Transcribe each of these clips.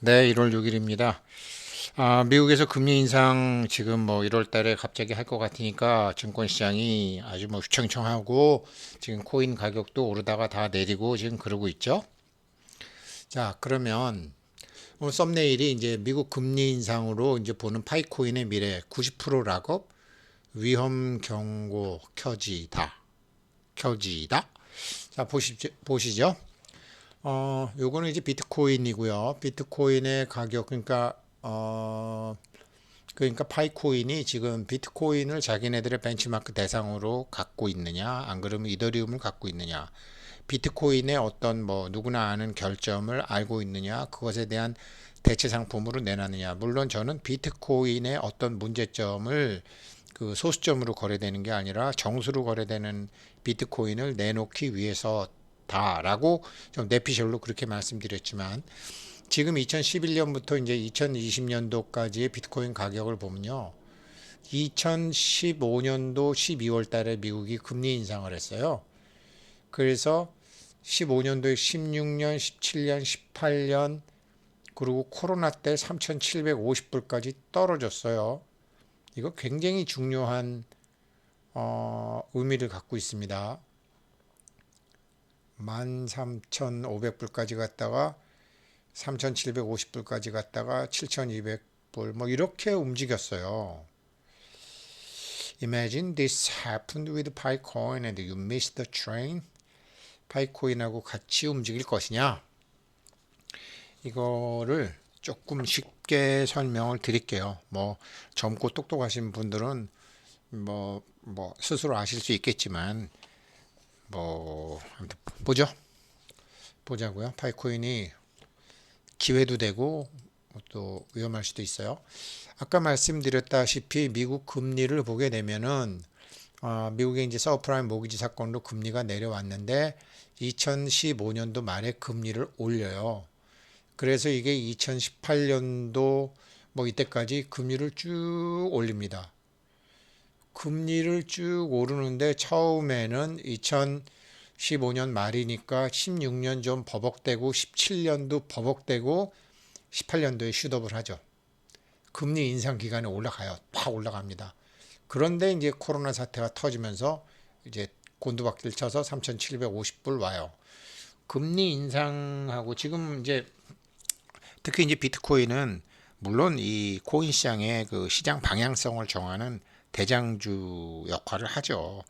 네, 1월 6일입니다. 아, 미국에서 금리 인상 지금 뭐 1월 달에 갑자기 할 것 같으니까 증권 시장이 아주 뭐 휘청휘청하고 지금 코인 가격도 오르다가 다 내리고 지금 그러고 있죠. 자, 그러면 오늘 썸네일이 이제 미국 금리 인상으로 이제 보는 파이코인의 미래 90%라고 위험 경고 켜지다. 켜지다. 자, 보시죠. 보시죠. 어, 요거는 이제 비트코인이고요. 비트코인의 가격 그러니까 어 그러니까 파이코인이 지금 비트코인을 자기네들의 벤치마크 대상으로 갖고 있느냐, 안 그러면 이더리움을 갖고 있느냐, 비트코인의 어떤 뭐 누구나 아는 결점을 알고 있느냐, 그것에 대한 대체 상품으로 내놨느냐. 물론 저는 비트코인의 어떤 문제점을 그 소수점으로 거래되는 게 아니라 정수로 거래되는 비트코인을 내놓기 위해서 다라고 좀 내피셜로 그렇게 말씀드렸지만 지금 2011년부터 이제 2020년도까지의 비트코인 가격을 보면요. 2015년도 12월 달에 미국이 금리 인상을 했어요. 그래서 15년도에 16년, 17년, 18년 그리고 코로나 때 3,750불까지 떨어졌어요. 이거 굉장히 중요한 어, 의미를 갖고 있습니다. 13,500불까지 갔다가 3,750불까지 갔다가 7,200불 뭐 이렇게 움직였어요. Imagine this happened with Picoin and you missed the train. 파이코인하고 같이 움직일 것이냐? 이거를 조금 쉽게 설명을 드릴게요. 뭐 젊고 똑똑하신 분들은 뭐, 뭐 스스로 아실 수 있겠지만 뭐 아무튼 보죠. 보자고요. 파이코인이 기회도 되고 또 위험할 수도 있어요. 아까 말씀드렸다시피 미국 금리를 보게 되면은 어, 미국의 이제 서브프라임 모기지 사건으로 금리가 내려왔는데 2015년도 말에 금리를 올려요. 그래서 이게 2018년도 뭐 이때까지 금리를 쭉 올립니다. 금리를 쭉 오르는데 처음에는 2015년 말이니까 16년 좀 버벅대고 17년도 버벅대고 18년도에 슈업을 하죠. 금리 인상 기간에 올라가요. 팍 올라갑니다. 그런데 이제 코로나 사태가 터지면서 이제 곤두박질 쳐서 3,750불 와요. 금리 인상하고 지금 이제 특히 이제 비트코인은 물론 이 코인 시장의 그 시장 방향성을 정하는 대장주 역할을 하죠.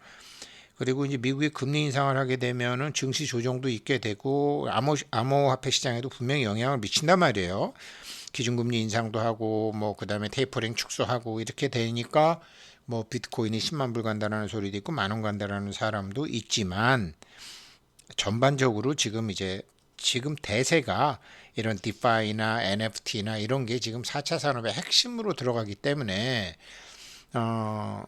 그리고 이제 미국이 금리 인상을 하게 되면은 증시 조정도 있게 되고 암호 암호화폐 시장에도 분명히 영향을 미친단 말이에요. 기준금리 인상도 하고 뭐 그다음에 테이퍼링 축소하고 이렇게 되니까 뭐 비트코인이 10만 불 간다라는 소리도 있고 만 원 간다라는 사람도 있지만 전반적으로 지금 이제 지금 대세가 이런 디파이나 NFT나 이런 게 지금 4차 산업의 핵심으로 들어가기 때문에 어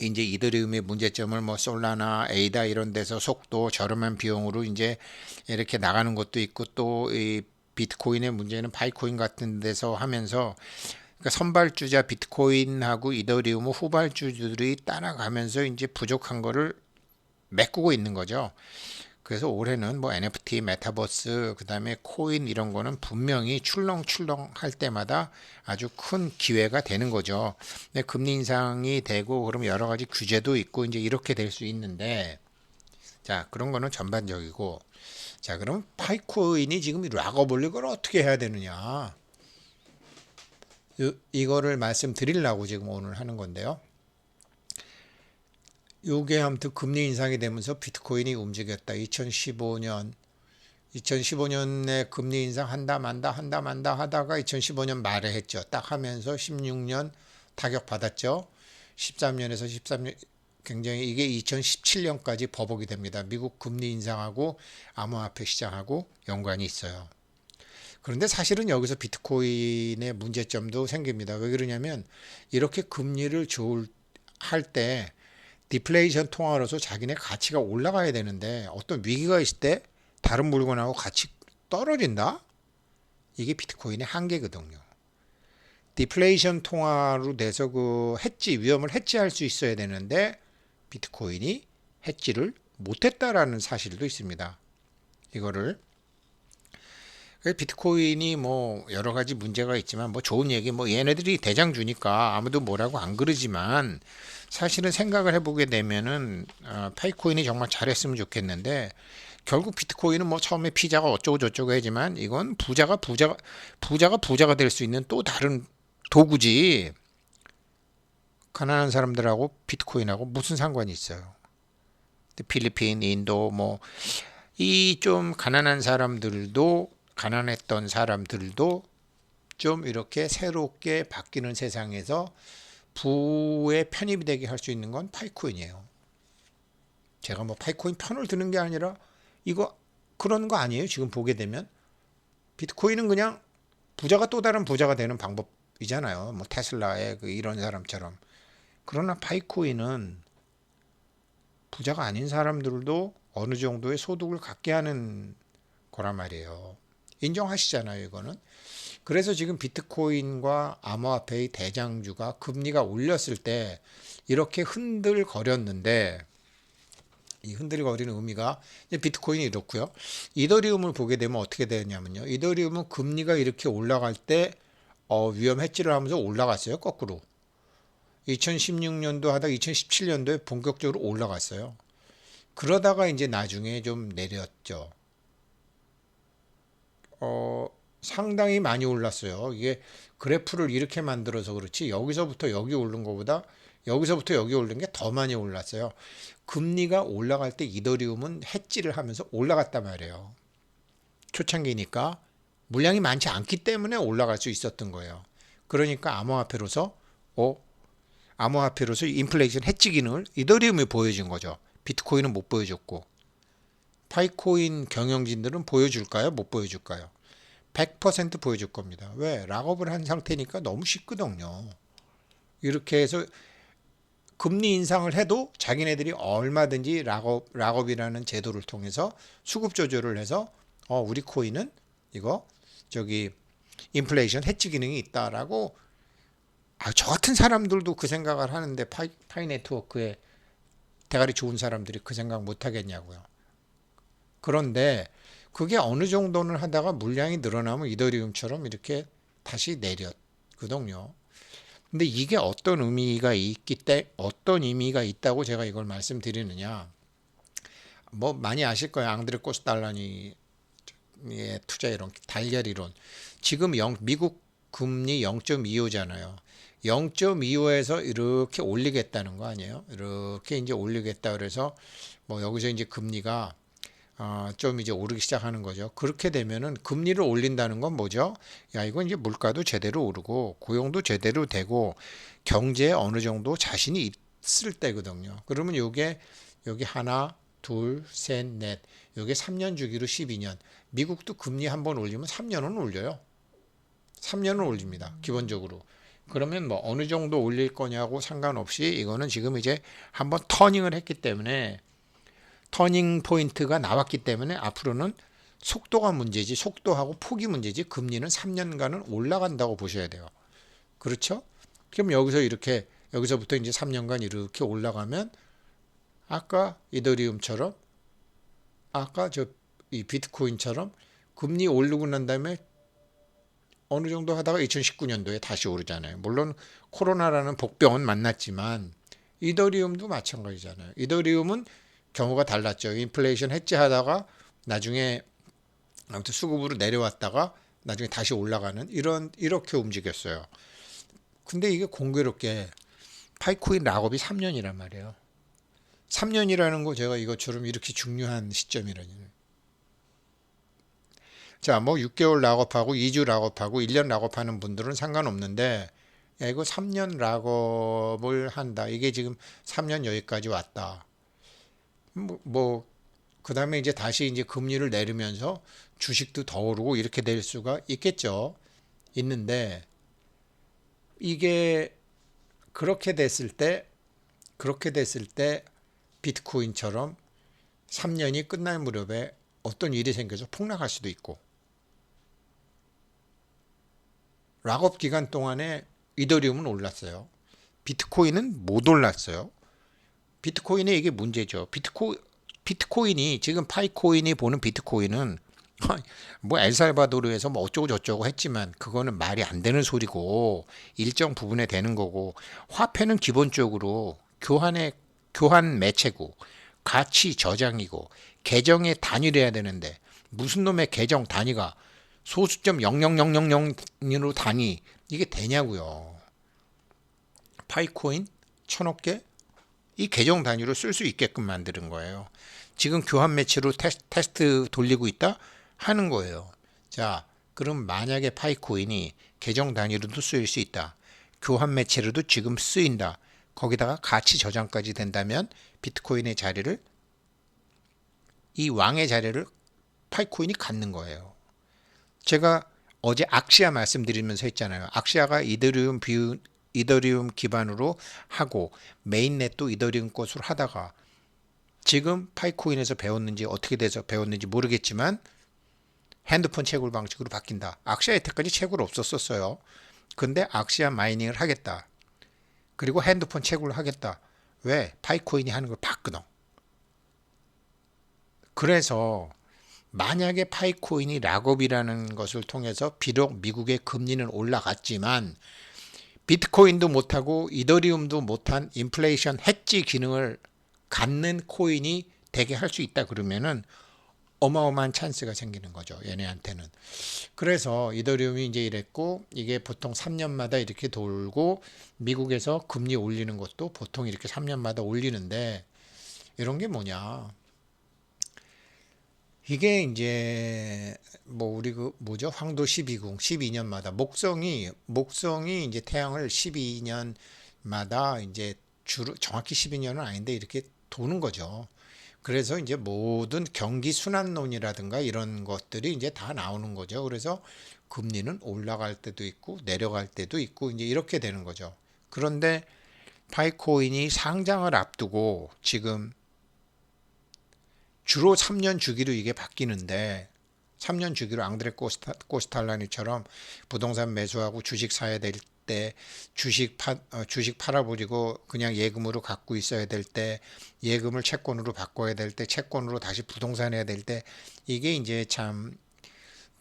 이제 이더리움의 문제점을 뭐 솔라나 에이다 이런 데서 속도 저렴한 비용으로 이제 이렇게 나가는 것도 있고 또 이 비트코인의 문제는 파이코인 같은 데서 하면서 그러니까 선발주자 비트코인하고 이더리움 후발주들이 따라가면서 이제 부족한 거를 메꾸고 있는 거죠. 그래서 올해는 뭐 NFT, 메타버스, 그다음에 코인 이런 거는 분명히 출렁출렁 할 때마다 아주 큰 기회가 되는 거죠. 근데 금리 인상이 되고 그러면 여러 가지 규제도 있고 이제 이렇게 될 수 있는데 자, 그런 거는 전반적이고 자, 그럼 파이코인이 지금 락업을 걸 어떻게 해야 되느냐? 이, 이거를 말씀드리려고 지금 오늘 하는 건데요. 요게 아무튼 금리 인상이 되면서 비트코인이 움직였다. 2015년 2015년에 금리 인상 한다 만다 한다 만다 하다가 2015년 말에 했죠. 딱 하면서 16년 타격 받았죠. 13년에서 13년 굉장히 이게 2017년까지 버벅이 됩니다. 미국 금리 인상하고 암호화폐 시장하고 연관이 있어요. 그런데 사실은 여기서 비트코인의 문제점도 생깁니다. 왜 그러냐면 이렇게 금리를 좋을 할 때 디플레이션 통화로서 자기네 가치가 올라가야 되는데 어떤 위기가 있을 때 다른 물건하고 같이 떨어진다? 이게 비트코인의 한계거든요. 디플레이션 통화로 돼서 그 해지 위험을 해지할 수 있어야 되는데 비트코인이 해지를 못했다라는 사실도 있습니다. 이거를 그 비트코인이 뭐 여러 가지 문제가 있지만 뭐 좋은 얘기 뭐 얘네들이 대장 주니까 아무도 뭐라고 안 그러지만 사실은 생각을 해보게 되면은 어, 파이코인이 정말 잘했으면 좋겠는데 결국 비트코인은 뭐 처음에 피자가 어쩌고 저쩌고 하지만 이건 부자가 부자가 부자가 부자가 될 수 있는 또 다른 도구지 가난한 사람들하고 비트코인하고 무슨 상관이 있어요? 필리핀, 인도 뭐 이 좀 가난한 사람들도 가난했던 사람들도 좀 이렇게 새롭게 바뀌는 세상에서 부에 편입이 되게 할 수 있는 건 파이코인이에요. 제가 뭐 파이코인 편을 드는 게 아니라 이거 그런 거 아니에요. 지금 보게 되면 비트코인은 그냥 부자가 또 다른 부자가 되는 방법이잖아요. 뭐 테슬라의 그 이런 사람처럼. 그러나 파이코인은 부자가 아닌 사람들도 어느 정도의 소득을 갖게 하는 거란 말이에요. 인정하시잖아요, 이거는. 그래서 지금 비트코인과 암호화폐의 대장주가 금리가 올렸을 때 이렇게 흔들거렸는데 이 흔들거리는 의미가 비트코인이 이렇고요. 이더리움을 보게 되면 어떻게 되냐면요. 이더리움은 금리가 이렇게 올라갈 때 어, 위험 해지를 하면서 올라갔어요. 거꾸로. 2016년도 하다 2017년도에 본격적으로 올라갔어요. 그러다가 이제 나중에 좀 내렸죠. 어, 상당히 많이 올랐어요. 이게 그래프를 이렇게 만들어서 그렇지 여기서부터 여기 오른 것보다 여기서부터 여기 오른 게 더 많이 올랐어요. 금리가 올라갈 때 이더리움은 해지를 하면서 올라갔단 말이에요. 초창기니까 물량이 많지 않기 때문에 올라갈 수 있었던 거예요. 그러니까 암호화폐로서 어 암호화폐로서 인플레이션 해지 기능을 이더리움이 보여준 거죠. 비트코인은 못 보여줬고 파이코인 경영진들은 보여줄까요? 못 보여줄까요? 100% 보여줄 겁니다. 왜? 락업을 한 상태니까 너무 쉽거든요. 이렇게 해서 금리 인상을 해도 자기네들이 얼마든지 락업, 락업이라는 제도를 통해서 수급 조절을 해서 어, 우리 코인은 이거 저기 인플레이션 해치 기능이 있다라고 아, 저 같은 사람들도 그 생각을 하는데 파이, 파이 네트워크에 대가리 좋은 사람들이 그 생각 못 하겠냐고요. 그런데 그게 어느 정도는 하다가 물량이 늘어나면 이더리움처럼 이렇게 다시 내렸거든요. 근데 이게 어떤 의미가 있기 때 어떤 의미가 있다고 제가 이걸 말씀드리느냐? 뭐 많이 아실 거예요. 앙드레 코스달라니의 투자 이론, 달걀 이론. 지금 영, 미국 금리 0.25잖아요. 0.25에서 이렇게 올리겠다는 거 아니에요? 이렇게 이제 올리겠다 그래서 뭐 여기서 이제 금리가 어, 좀 이제 오르기 시작하는 거죠. 그렇게 되면은 금리를 올린다는 건 뭐죠? 야, 이건 이제 물가도 제대로 오르고 고용도 제대로 되고 경제에 어느 정도 자신이 있을 때거든요. 그러면 요게 여기 하나, 둘, 셋, 넷. 요게 3년 주기로 12년. 미국도 금리 한 번 올리면 3년은 올려요. 3년은 올립니다. 기본적으로. 그러면 뭐 어느 정도 올릴 거냐고 상관없이 이거는 지금 이제 한번 터닝을 했기 때문에 터닝 포인트가 나왔기 때문에 앞으로는 속도가 문제지 속도하고 폭이 문제지 금리는 3년간은 올라간다고 보셔야 돼요. 그렇죠? 그럼 여기서 이렇게 여기서부터 이제 3년간 이렇게 올라가면 아까 이더리움처럼 아까 저 이 비트코인처럼 금리 오르고 난 다음에 어느 정도 하다가 2019년도에 다시 오르잖아요. 물론 코로나라는 복병은 만났지만 이더리움도 마찬가지잖아요. 이더리움은 경우가 달랐죠. 인플레이션 해지하다가 나중에 아무튼 수급으로 내려왔다가 나중에 다시 올라가는 이런 이렇게 움직였어요. 근데 이게 공교롭게 파이코인 락업이 3년이란 말이에요. 3년이라는 거 제가 이것처럼 이렇게 중요한 시점이라니. 자, 뭐 6개월 락업하고 2주 락업하고 1년 락업하는 분들은 상관없는데 야, 이거 3년 락업을 한다. 이게 지금 3년 여기까지 왔다. 뭐, 뭐 그다음에 이제 다시 이제 금리를 내리면서 주식도 더 오르고 이렇게 될 수가 있겠죠. 있는데 이게 그렇게 됐을 때 그렇게 됐을 때 비트코인처럼 3년이 끝날 무렵에 어떤 일이 생겨서 폭락할 수도 있고 락업 기간 동안에 이더리움은 올랐어요. 비트코인은 못 올랐어요. 비트코인의 이게 문제죠. 비트코 비트코인이 지금 파이코인이 보는 비트코인은 뭐 엘살바도르에서 뭐 어쩌고 저쩌고 했지만 그거는 말이 안 되는 소리고 일정 부분에 되는 거고 화폐는 기본적으로 교환의 교환 매체고 가치 저장이고 계정의 단위래야 되는데 무슨 놈의 계정 단위가 소수점 00000으로 단위 이게 되냐고요. 파이코인 천억 개? 이 계정 단위로 쓸 수 있게끔 만드는 거예요. 지금 교환 매체로 테스, 테스트 돌리고 있다 하는 거예요. 자, 그럼 만약에 파이코인이 계정 단위로도 쓰일 수 있다. 교환 매체로도 지금 쓰인다. 거기다가 가치 저장까지 된다면 비트코인의 자리를 이 왕의 자리를 파이코인이 갖는 거예요. 제가 어제 악시아 말씀드리면서 했잖아요. 악시아가 이더리움 비 이더리움 기반으로 하고 메인넷도 이더리움 것으로 하다가 지금 파이코인에서 배웠는지 어떻게 돼서 배웠는지 모르겠지만 핸드폰 채굴 방식으로 바뀐다. 악시아 여태까지 채굴 없었었어요. 근데 악시아 마이닝을 하겠다. 그리고 핸드폰 채굴을 하겠다. 왜? 파이코인이 하는 걸 바꾸노. 그래서 만약에 파이코인이 락업이라는 것을 통해서 비록 미국의 금리는 올라갔지만 비트코인도 못하고 이더리움도 못한 인플레이션 해지 기능을 갖는 코인이 되게 할 수 있다 그러면은 어마어마한 찬스가 생기는 거죠. 얘네한테는. 그래서 이더리움이 이제 이랬고 이게 보통 3년마다 이렇게 돌고 미국에서 금리 올리는 것도 보통 이렇게 3년마다 올리는데 이런 게 뭐냐? 이게 이제 뭐 우리 그 뭐죠? 황도 12궁 12년마다 목성이 목성이 이제 태양을 12년마다 이제 주로 정확히 12년은 아닌데 이렇게 도는 거죠. 그래서 이제 모든 경기 순환론이라든가 이런 것들이 이제 다 나오는 거죠. 그래서 금리는 올라갈 때도 있고 내려갈 때도 있고 이제 이렇게 되는 거죠. 그런데 파이코인이 상장을 앞두고 지금 주로 3년 주기로 이게 바뀌는데 3년 주기로 앙드레 코스타, 코스탈라니처럼 부동산 매수하고 주식 사야 될 때 주식 파, 어, 주식 팔아버리고 그냥 예금으로 갖고 있어야 될 때 예금을 채권으로 바꿔야 될 때 채권으로 다시 부동산 해야 될 때 이게 이제 참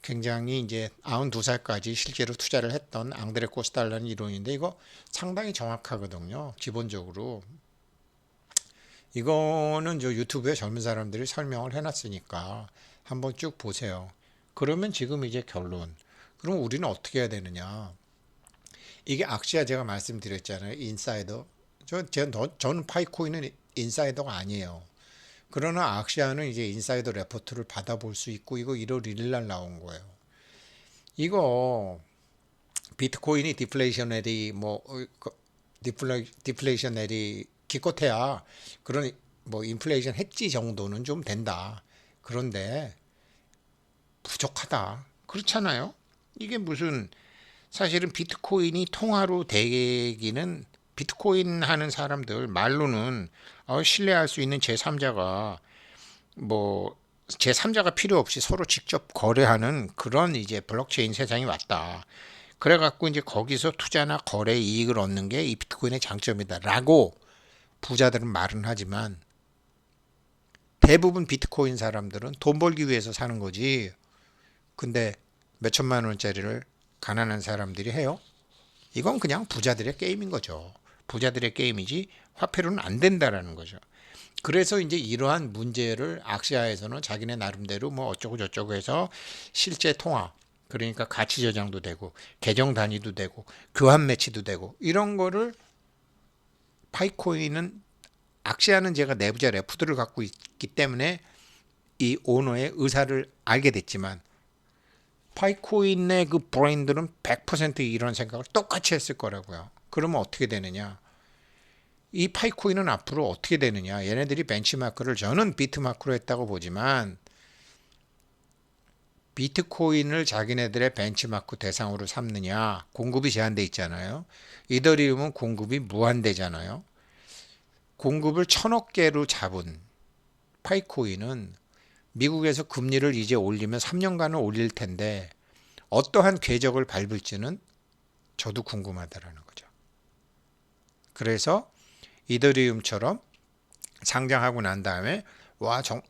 굉장히 이제 92살까지 실제로 투자를 했던 앙드레 코스탈라는 이론인데 이거 상당히 정확하거든요. 기본적으로 이거는 저 유튜브에 젊은 사람들이 설명을 해놨으니까 한번 쭉 보세요. 그러면 지금 이제 결론. 그럼 우리는 어떻게 해야 되느냐? 이게 악시아 제가 말씀드렸잖아요. 인사이더. 저, 제, 저는 파이코인은 인사이더가 아니에요. 그러나 악시아는 이제 인사이더 레포트를 받아볼 수 있고 이거 1월 1일 날 나온 거예요. 이거 비트코인이 디플레이셔너리 뭐 어, 그 디플레, 디플레이셔너리 기껏해야 그런 뭐 인플레이션 해지 정도는 좀 된다. 그런데 부족하다. 그렇잖아요. 이게 무슨 사실은 비트코인이 통화로 되기는 비트코인 하는 사람들 말로는 어, 신뢰할 수 있는 제3자가 뭐 제3자가 필요 없이 서로 직접 거래하는 그런 이제 블록체인 세상이 왔다. 그래갖고 이제 거기서 투자나 거래 이익을 얻는 게 이 비트코인의 장점이다라고 부자들은 말은 하지만 대부분 비트코인 사람들은 돈 벌기 위해서 사는 거지. 근데 몇 천만 원짜리를 가난한 사람들이 해요? 이건 그냥 부자들의 게임인 거죠. 부자들의 게임이지 화폐로는 안 된다라는 거죠. 그래서 이제 이러한 문제를 악시아에서는 자기네 나름대로 뭐 어쩌고 저쩌고 해서 실제 통화 그러니까 가치 저장도 되고 계정 단위도 되고 교환 매치도 되고 이런 거를 파이코인은 악시아는 제가 내부자 레프드를 갖고 있기 때문에 이 오너의 의사를 알게 됐지만 파이코인의 그 브레인들은 100% 이런 생각을 똑같이 했을 거라고요. 그러면 어떻게 되느냐? 이 파이코인은 앞으로 어떻게 되느냐? 얘네들이 벤치마크를 저는 비트마크로 했다고 보지만 비트코인을 자기네들의 벤치마크 대상으로 삼느냐? 공급이 제한돼 있잖아요. 이더리움은 공급이 무한대잖아요. 공급을 천억 개로 잡은 파이코인은 미국에서 금리를 이제 올리면 3년간은 올릴 텐데 어떠한 궤적을 밟을지는 저도 궁금하다라는 거죠. 그래서 이더리움처럼 상장하고 난 다음에 와 정,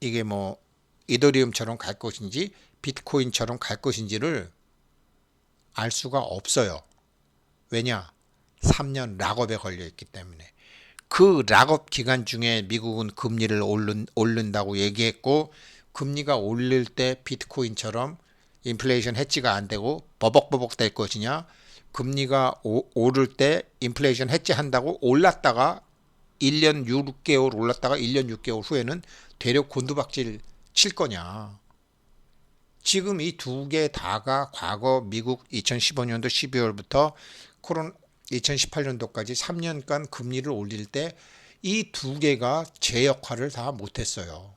이게 뭐 이더리움처럼 갈 것인지 비트코인처럼 갈 것인지를 알 수가 없어요. 왜냐? 3년 락업에 걸려 있기 때문에. 그 락업 기간 중에 미국은 금리를 오른, 오른다고 얘기했고 금리가 올릴 때 비트코인처럼 인플레이션 해지가 안 되고 버벅버벅 될 것이냐 금리가 오, 오를 때 인플레이션 해지 한다고 올랐다가 1년 6개월 올랐다가 1년 6개월 후에는 대륙 곤두박질 칠 거냐 지금 이 두 개 다가 과거 미국 2015년도 12월부터 코로나 2018년도까지 3년간 금리를 올릴 때 이 두 개가 제 역할을 다 못했어요.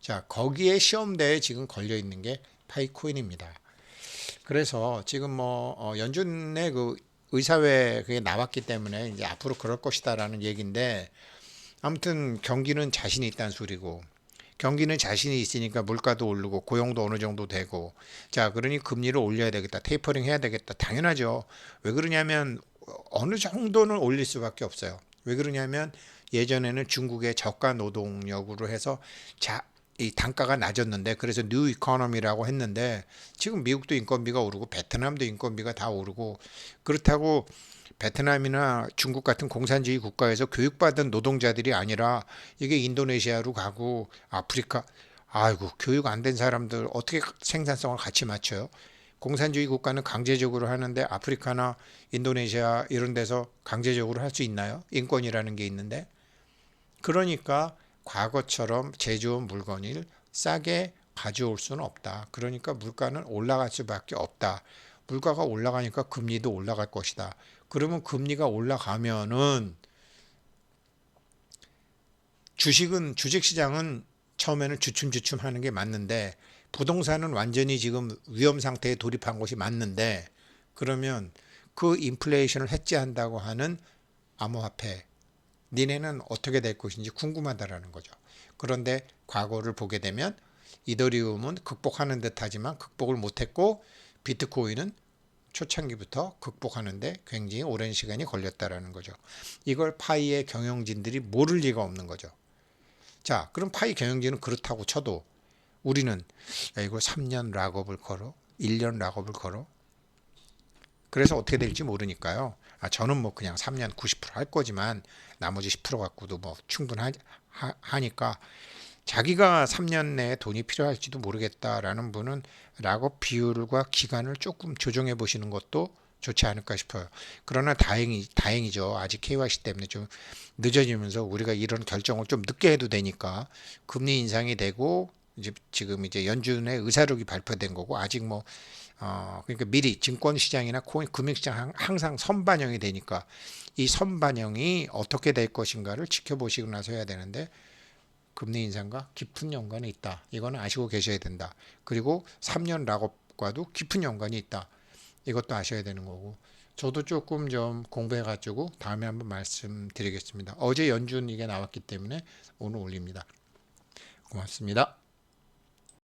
자, 거기에 시험대에 지금 걸려 있는 게 파이코인입니다. 그래서 지금 뭐 어, 연준의 그 의사회 그게 나왔기 때문에 이제 앞으로 그럴 것이다라는 얘기인데 아무튼 경기는 자신이 있다는 소리고 경기는 자신이 있으니까 물가도 오르고 고용도 어느 정도 되고. 자 그러니 금리를 올려야 되겠다. 테이퍼링 해야 되겠다. 당연하죠. 왜 그러냐면 어느 정도는 올릴 수밖에 없어요. 왜 그러냐면 예전에는 중국의 저가 노동력으로 해서 자 이 단가가 낮았는데 그래서 뉴 이코노미라고 했는데 지금 미국도 인건비가 오르고 베트남도 인건비가 다 오르고 그렇다고 베트남이나 중국 같은 공산주의 국가에서 교육받은 노동자들이 아니라 이게 인도네시아로 가고 아프리카 아이고 교육 안 된 사람들 어떻게 생산성을 같이 맞춰요? 공산주의 국가는 강제적으로 하는데 아프리카나 인도네시아 이런 데서 강제적으로 할 수 있나요? 인권이라는 게 있는데 그러니까 과거처럼 제조원 물건을 싸게 가져올 수는 없다. 그러니까 물가는 올라갈 수밖에 없다. 물가가 올라가니까 금리도 올라갈 것이다. 그러면 금리가 올라가면은 주식은 주식 시장은 처음에는 주춤주춤 하는 게 맞는데 부동산은 완전히 지금 위험 상태에 돌입한 것이 맞는데 그러면 그 인플레이션을 해지한다고 하는 암호화폐 니네는 어떻게 될 것인지 궁금하다라는 거죠. 그런데 과거를 보게 되면 이더리움은 극복하는 듯하지만 극복을 못했고 비트코인은 초창기부터 극복하는데 굉장히 오랜 시간이 걸렸다라는 거죠. 이걸 파이의 경영진들이 모를 리가 없는 거죠. 자, 그럼 파이 경영진은 그렇다고 쳐도 우리는 야, 이거 3년 락업을 걸어, 1년 락업을 걸어. 그래서 어떻게 될지 모르니까요. 아, 저는 뭐 그냥 3년 90%할 거지만 나머지 10% 갖고도 뭐 충분하니까 자기가 3년 내에 돈이 필요할지도 모르겠다라는 분은 락업 비율과 기간을 조금 조정해 보시는 것도 좋지 않을까 싶어요. 그러나 다행이 다행이죠. 아직 KYC 때문에 좀 늦어지면서 우리가 이런 결정을 좀 늦게 해도 되니까 금리 인상이 되고 이제 지금 이제 연준의 의사록이 발표된 거고 아직 뭐 어, 그러니까 미리 증권 시장이나 코인 금융 시장 항상 선반영이 되니까 이 선반영이 어떻게 될 것인가를 지켜보시고 나서 해야 되는데 금리 인상과 깊은 연관이 있다. 이거는 아시고 계셔야 된다. 그리고 3년 락업과도 깊은 연관이 있다. 이것도 아셔야 되는 거고. 저도 조금 좀 공부해 가지고 다음에 한번 말씀드리겠습니다. 어제 연준 이게 나왔기 때문에 오늘 올립니다. 고맙습니다.